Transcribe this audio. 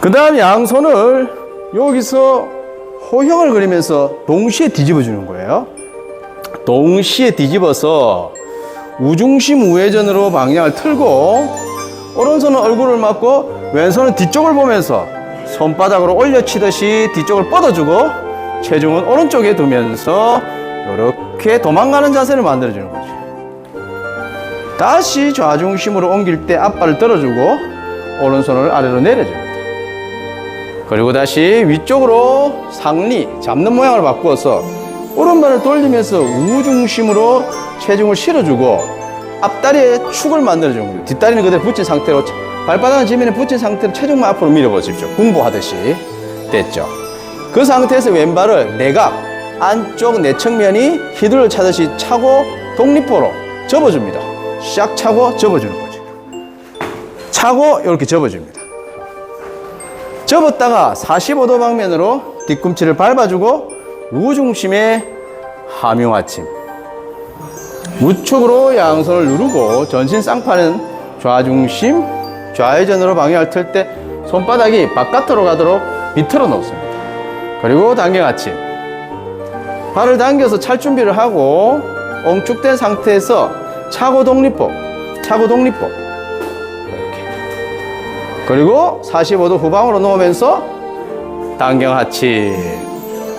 그 다음 양손을 여기서 호형을 그리면서 동시에 뒤집어 주는 거예요. 동시에 뒤집어서 우중심 우회전으로 방향을 틀고 오른손은 얼굴을 맞고 왼손은 뒤쪽을 보면서 손바닥으로 올려치듯이 뒤쪽을 뻗어주고 체중은 오른쪽에 두면서 이렇게 도망가는 자세를 만들어주는 거죠. 다시 좌중심으로 옮길 때 앞발을 들어주고 오른손을 아래로 내려줍니다. 그리고 다시 위쪽으로 상리 잡는 모양을 바꾸어서 오른발을 돌리면서 우중심으로 체중을 실어주고 앞다리에 축을 만들어주는 거예요. 뒷다리는 그대로 붙인 상태로 발바닥은 지면에 붙인 상태로 체중만 앞으로 밀어보십시오. 공부하듯이 됐죠. 그 상태에서 왼발을 내각 안쪽 내측면이 히드를 차듯이 차고 독립보로 접어줍니다. 샥 차고 접어주는 거죠. 차고 이렇게 접어줍니다. 접었다가 45도 방면으로 뒤꿈치를 밟아주고 우중심의 하명아침. 우측으로 양손을 누르고 전신 쌍파는 좌중심 좌회전으로 방향을 틀 때 손바닥이 바깥으로 가도록 비틀어 놓습니다. 그리고 당겨 아침. 발을 당겨서 찰 준비를 하고 엉축된 상태에서 차고 독립법 차고 독립법 그리고 45도 후방으로 놓으면서 당경 하치